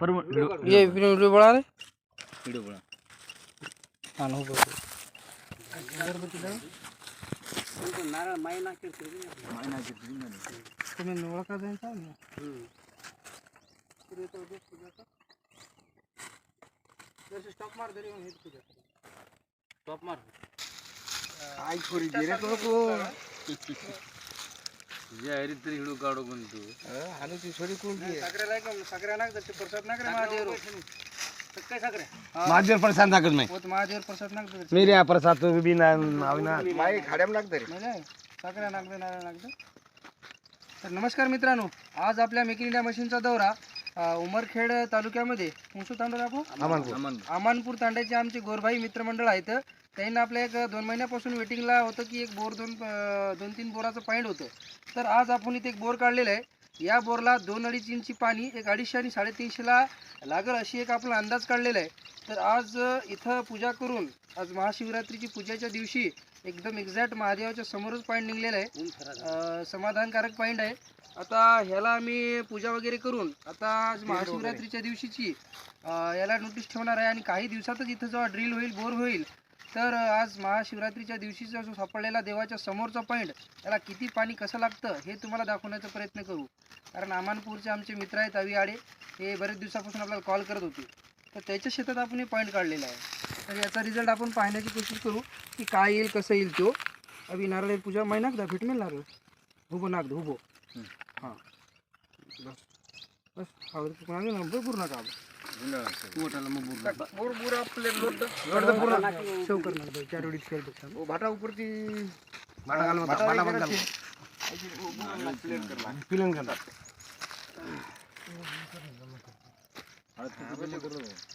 ये व्हिडिओ बळा रे व्हिडिओ बोला हा नो बघ नारळ मायना तुम्ही ओळखा जाईल का स्टॉप मार दे टॉप मार आई छोरी गेले तो को तुझ्या हरी तरी काढू ती. नाग दे प्रसाद नाग रे महादेव काय प्रसाद नाकत नाही. होत महादेव प्रसाद नाग मी रे प्रसाद तो बी ना अविनाश माई खाड्याम लागत रे नारळ नाग दे तर नमस्कार मित्रांनो आज आपल्या मेक इन इंडिया मशीनचा दौरा अ, उमरखेड तालुक्यामध्ये. मुसू तांडा आपण अमानपूर. अमन अमानपूर तांड्याचे आमचे गोरभाई मित्रमंडळ आहेत. त्यांना आपल्या एक दोन महिन्यापासून वेटिंगला होतं की एक बोर दोन अं, दोन तीन बोराचं पॉईंट होतं. तर आज आपण इथे एक बोर काढलेला आहे. या बोरला दोन अडीच इंची पाणी एक अडीचशे आणि साडेतीनशेला लागल अशी एक आपला अंदाज काढलेला आहे. तर आज अं, इथं पूजा करून आज महाशिवरात्रीची पूजेच्या दिवशी एकदम एक्झॅक्ट महादेवाच्या समोरच पॉईंट निघलेला आहे. अं, समाधानकारक पॉईंट आहे. आता ह्याला आम्ही पूजा वगैरे करून आता आज महाशिवरात्रीच्या दिवशीची अं, याला नोटीस ठेवणार आहे आणि काही दिवसातच इथं जेव्हा ड्रिल होईल बोर होईल तर आज महाशिवरात्रीच्या दिवशीचा जो सापडलेला देवाच्या समोरचा पॉईंट त्याला किती पाणी कसं लागतं हे तुम्हाला दाखवण्याचा प्रयत्न करू. कारण अमानपूरचे आमचे मित्र आहेत अवी आडे हे बरेच दिवसापासून आपल्याला कॉल करत होते. तर त्याच्या शेतात आपण हे पॉईंट काढलेला आहे. तर याचा रिझल्ट आपण पाहण्याची कोशिश करू की काय येईल कसं येईल तो. अभी नारळ पूजा महिनाक दा भेट नारळ हुबो नाक हुबो. हां. बस. बस. आवडतं कोणाला ना भरपूर नका सेव करणार बाई, चार वेळी शेअर बघा भाटा उपरती भाटा पिलन करणार व्हिडिओ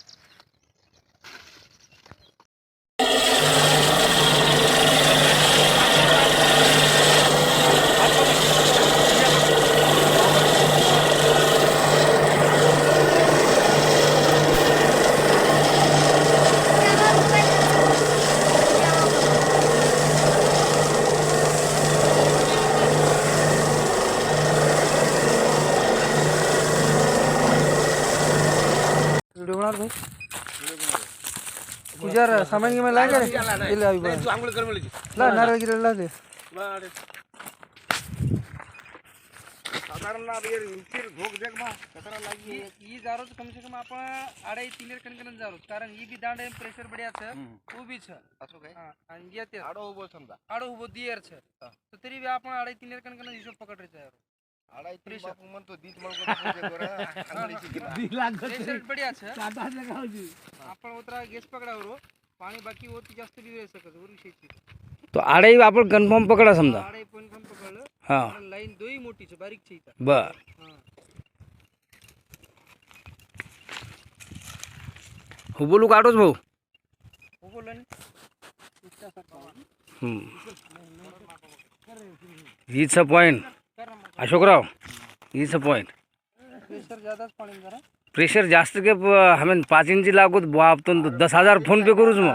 बनावर भाई तुझ्यावर सामान गिमान लाय का बा आंघोळ कर मला साधारण देख ई कम से कम आपण आडे कन कणकन जारोच कारण ई भी दांडे प्रेशर बढिया छ. उभी छ आडो आडो दियर छ. तरी बी आपण आडे कन कणकन हिशोब पकडरे छ आपण उतरा गॅस पकडावर पाणी बाकी होती जास्त बी सकत तो आडाई आपण कन्फर्म पकडा समजा. पण पण पकडलं. हा. लाईन दोही मोठी छ बारीक छ इथं. बर. हा. हो बोलू काढोच भाऊ. हो नी? हम्म. हीच पॉईंट अशोकराव हीच पॉईंट प्रेशर जादाच पाणी जरा. प्रेशर जास्त के हमें पाच इंची लागू बाप तो दस हजार फोन पे करूच मग.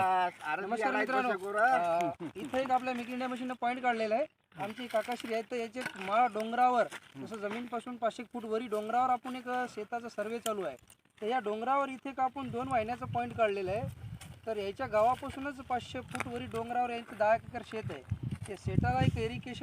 नमस्कार मित्रांनो. अं, इथं एक आपल्या मेक इंडिया मशीन पॉईंट काढलेला आहे. आमची काकाश्री आहेत तर याचे माळ डोंगरावर जसं जमीनपासून पाचशे फूट वरी डोंगरावर आपण एक शेताचा सर्वे चालू आहे. तर या डोंगरावर इथे एक आपण दोन वाहिन्याचा पॉईंट काढलेला आहे. तर याच्या गावापासूनच पाचशे फूट वरी डोंगरावर यांचं दहा एकर शेत आहे. त्या शेताला एक एरिकेशन